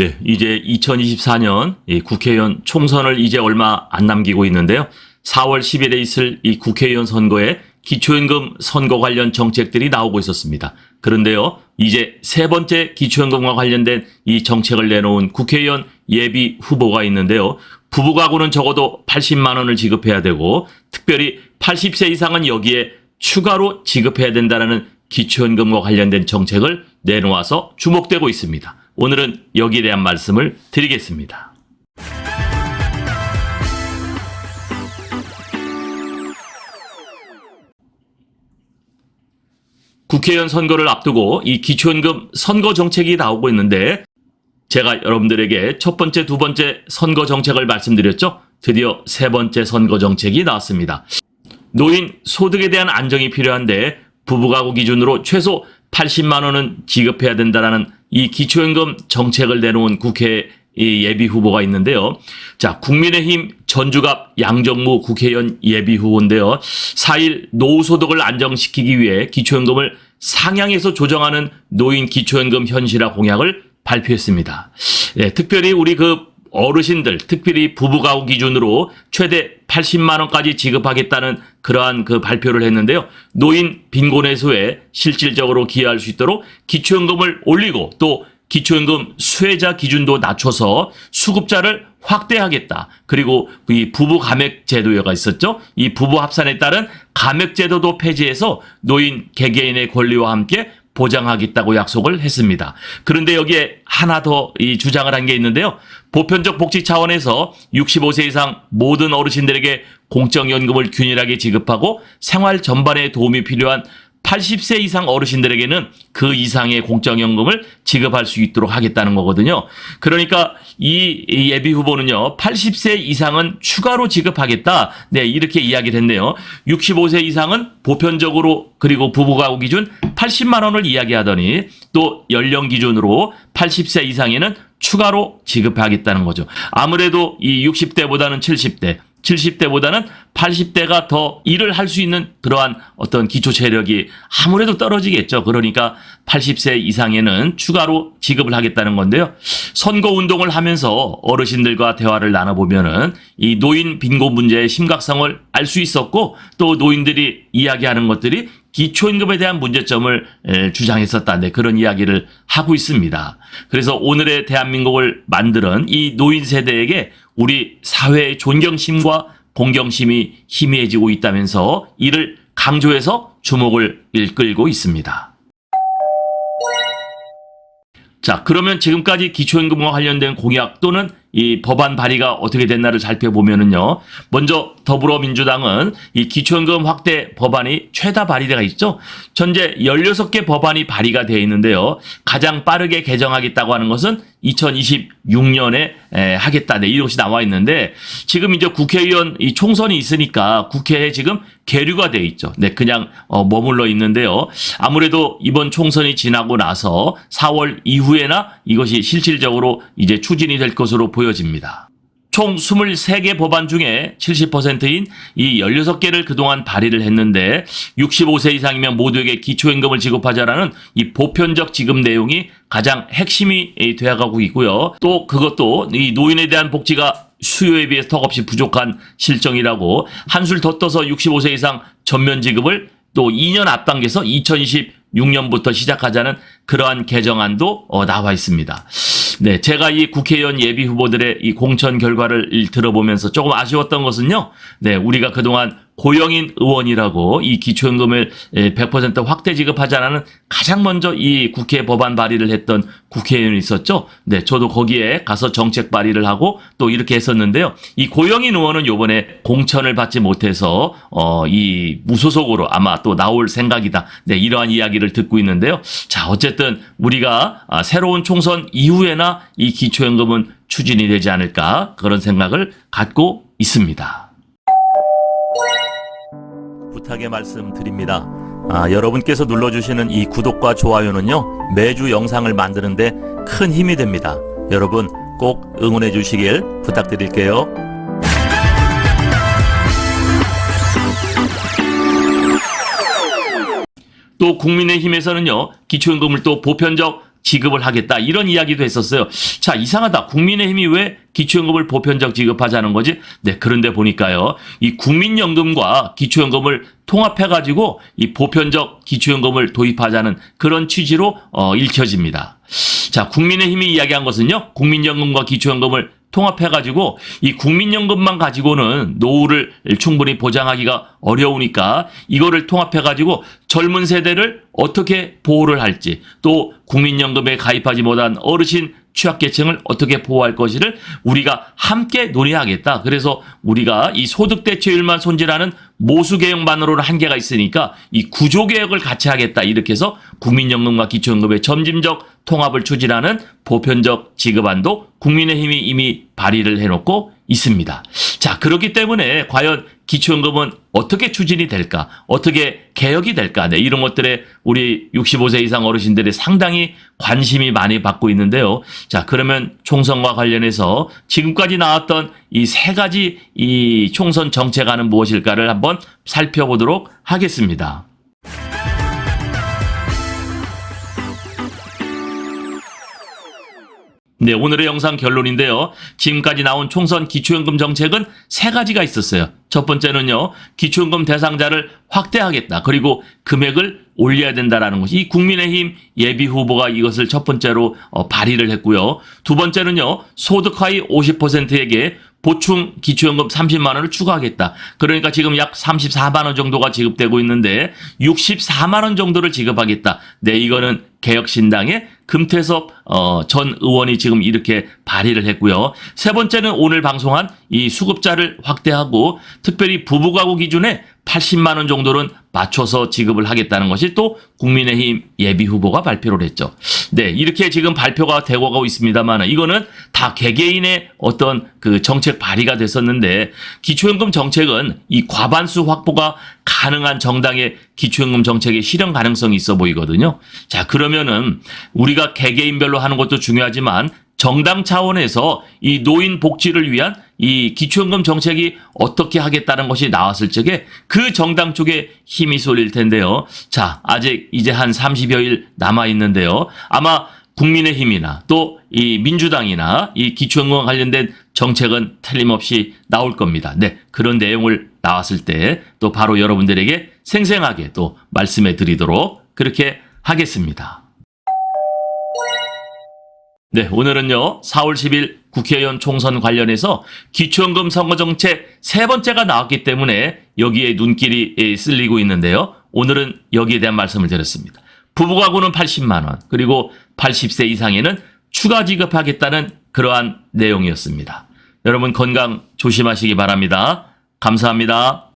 네, 이제 2024년 국회의원 총선을 이제 얼마 안 남기고 있는데요. 4월 10일에 있을 이 국회의원 선거에 기초연금 선거 관련 정책들이 나오고 있었습니다. 그런데요, 이제 세 번째 기초연금과 관련된 이 정책을 내놓은 국회의원 예비 후보가 있는데요. 부부 가구는 적어도 80만 원을 지급해야 되고, 특별히 80세 이상은 여기에 추가로 지급해야 된다는 기초연금과 관련된 정책을 내놓아서 주목되고 있습니다. 오늘은 여기에 대한 말씀을 드리겠습니다. 국회의원 선거를 앞두고 이 기초연금 선거 정책이 나오고 있는데 제가 여러분들에게 첫 번째, 두 번째 선거 정책을 말씀드렸죠. 드디어 세 번째 선거 정책이 나왔습니다. 노인 소득에 대한 안정이 필요한데 부부가구 기준으로 최소 80만 원은 지급해야 된다라는 이 기초연금 정책을 내놓은 국회 이 예비 후보가 있는데요. 자, 국민의힘 전주갑 양정무 국회의원 예비 후보인데요. 4일 노후소득을 안정시키기 위해 기초연금을 상향해서 조정하는 노인 기초연금 현실화 공약을 발표했습니다. 예, 특별히 우리 그 어르신들, 특별히 부부가구 기준으로 최대 80만 원까지 지급하겠다는 그러한 그 발표를 했는데요. 노인 빈곤 해소에 실질적으로 기여할 수 있도록 기초연금을 올리고 또 기초연금 수혜자 기준도 낮춰서 수급자를 확대하겠다. 그리고 이 부부 감액 제도가 있었죠. 이 부부 합산에 따른 감액 제도도 폐지해서 노인 개개인의 권리와 함께 보장하겠다고 약속을 했습니다. 그런데 여기에 하나 더 이 주장을 한 게 있는데요. 보편적 복지 차원에서 65세 이상 모든 어르신들에게 공적연금을 균일하게 지급하고 생활 전반에 도움이 필요한 80세 이상 어르신들에게는 그 이상의 공적연금을 지급할 수 있도록 하겠다는 거거든요. 그러니까 이 예비 후보는요, 80세 이상은 추가로 지급하겠다. 네, 이렇게 이야기를 했네요. 65세 이상은 보편적으로 그리고 부부가구 기준 80만 원을 이야기하더니 또 연령 기준으로 80세 이상에는 추가로 지급하겠다는 거죠. 아무래도 이 60대보다는 70대, 70대보다는 80대가 더 일을 할 수 있는 그러한 어떤 기초 체력이 아무래도 떨어지겠죠. 그러니까 80세 이상에는 추가로 지급을 하겠다는 건데요. 선거 운동을 하면서 어르신들과 대화를 나눠보면은 이 노인 빈곤 문제의 심각성을 알 수 있었고 또 노인들이 이야기하는 것들이 기초임금에 대한 문제점을 에, 주장했었다. 네, 그런 이야기를 하고 있습니다. 그래서 오늘의 대한민국을 만드는 이 노인 세대에게 우리 사회의 존경심과 공경심이 희미해지고 있다면서 이를 강조해서 주목을 이끌고 있습니다. 자, 그러면 지금까지 기초임금과 관련된 공약 또는 이 법안 발의가 어떻게 됐나를 살펴보면은요. 먼저 더불어민주당은 이 기초임금 확대 법안이 최다 발의대가 있죠. 현재 16개 법안이 발의가 되어 있는데요. 가장 빠르게 개정하겠다고 하는 것은 2026년에 하겠다. 네, 이것이 나와 있는데 지금 이제 국회의원 이 총선이 있으니까 국회에 지금 계류가 되어 있죠. 네, 그냥 어, 머물러 있는데요. 아무래도 이번 총선이 지나고 나서 4월 이후에나 이것이 실질적으로 이제 추진이 될 것으로 보여집니다. 총 23개 법안 중에 70%인 이 16개를 그동안 발의를 했는데 65세 이상이면 모두에게 기초임금을 지급하자라는 이 보편적 지급 내용이 가장 핵심이 되어가고 있고요. 또 그것도 이 노인에 대한 복지가 수요에 비해서 턱없이 부족한 실정이라고 한술 더 떠서 65세 이상 전면 지급을 또 2년 앞당겨서 2026년부터 시작하자는 그러한 개정안도 어, 나와 있습니다. 네, 제가 이 국회의원 예비 후보들의 이 공천 결과를 들어보면서 조금 아쉬웠던 것은요. 네, 우리가 그동안 고영인 의원이라고 이 기초연금을 100% 확대 지급하자라는 가장 먼저 이 국회 법안 발의를 했던 국회의원이 있었죠. 네, 저도 거기에 가서 정책 발의를 하고 또 이렇게 했었는데요. 이 고영인 의원은 요번에 공천을 받지 못해서 어, 이 무소속으로 아마 또 나올 생각이다. 네, 이러한 이야기를 듣고 있는데요. 자, 어쨌든 우리가 아, 새로운 총선 이후에나 이 기초연금은 추진이 되지 않을까 그런 생각을 갖고 있습니다. 부탁의 말씀 드립니다. 아, 여러분께서 눌러주시는 이 구독과 좋아요는요, 매주 영상을 만드는데 큰 힘이 됩니다. 여러분 꼭 응원해 주시길 부탁드릴게요. 또 국민의힘에서는요, 기초연금을 또 보편적 지급을 하겠다 이런 이야기도 했었어요. 자 이상하다. 국민의힘이 왜 기초연금을 보편적 지급하자는 거지? 네 그런데 보니까요. 이 국민연금과 기초연금을 통합해 가지고 이 보편적 기초연금을 도입하자는 그런 취지로 어, 읽혀집니다. 자 국민의힘이 이야기한 것은요. 국민연금과 기초연금을 통합해가지고 이 국민연금만 가지고는 노후를 충분히 보장하기가 어려우니까 이거를 통합해가지고 젊은 세대를 어떻게 보호를 할지 또 국민연금에 가입하지 못한 어르신 취약계층을 어떻게 보호할 것이를 우리가 함께 논의하겠다. 그래서 우리가 이 소득대체율만 손질하는 모수개혁만으로는 한계가 있으니까 이 구조개혁을 같이 하겠다. 이렇게 해서 국민연금과 기초연금의 점진적 통합을 추진하는 보편적 지급안도 국민의힘이 이미 발의를 해놓고 있습니다. 자, 그렇기 때문에 과연 기초연금은 어떻게 추진이 될까? 어떻게 개혁이 될까? 네, 이런 것들에 우리 65세 이상 어르신들이 상당히 관심이 많이 받고 있는데요. 자, 그러면 총선과 관련해서 지금까지 나왔던 이 세 가지 이 총선 정책안은 무엇일까를 한번 살펴보도록 하겠습니다. 네, 오늘의 영상 결론인데요. 지금까지 나온 총선 기초연금 정책은 세 가지가 있었어요. 첫 번째는요, 기초연금 대상자를 확대하겠다. 그리고 금액을 올려야 된다라는 것이 이 국민의힘 예비 후보가 이것을 첫 번째로 어, 발의를 했고요. 두 번째는요, 소득 하위 50%에게 보충 기초연금 30만 원을 추가하겠다. 그러니까 지금 약 34만 원 정도가 지급되고 있는데 64만 원 정도를 지급하겠다. 네, 이거는 개혁신당의 금태섭 어, 전 의원이 지금 이렇게 발의를 했고요. 세 번째는 오늘 방송한 이 수급자를 확대하고 특별히 부부가구 기준에 80만 원 정도는 맞춰서 지급을 하겠다는 것이 또 국민의힘 예비 후보가 발표를 했죠. 네, 이렇게 지금 발표가 되고 가고 있습니다만 이거는 다 개개인의 어떤 그 정책 발의가 됐었는데 기초연금 정책은 이 과반수 확보가 가능한 정당의 기초연금 정책의 실현 가능성이 있어 보이거든요. 자, 그러면은 우리가 개개인별로 하는 것도 중요하지만 정당 차원에서 이 노인 복지를 위한 이 기초연금 정책이 어떻게 하겠다는 것이 나왔을 적에 그 정당 쪽에 힘이 쏠릴 텐데요. 자, 아직 이제 한 30여 일 남아 있는데요. 아마 국민의힘이나 또 이 민주당이나 이 기초연금 관련된 정책은 틀림없이 나올 겁니다. 네. 그런 내용을 나왔을 때 또 바로 여러분들에게 생생하게 또 말씀해 드리도록 그렇게 하겠습니다. 네, 오늘은요, 4월 10일 국회의원 총선 관련해서 기초연금 선거정책 세 번째가 나왔기 때문에 여기에 눈길이 예, 쓸리고 있는데요. 오늘은 여기에 대한 말씀을 드렸습니다. 부부가구는 80만 원, 그리고 80세 이상에는 추가 지급하겠다는 그러한 내용이었습니다. 여러분 건강 조심하시기 바랍니다. 감사합니다.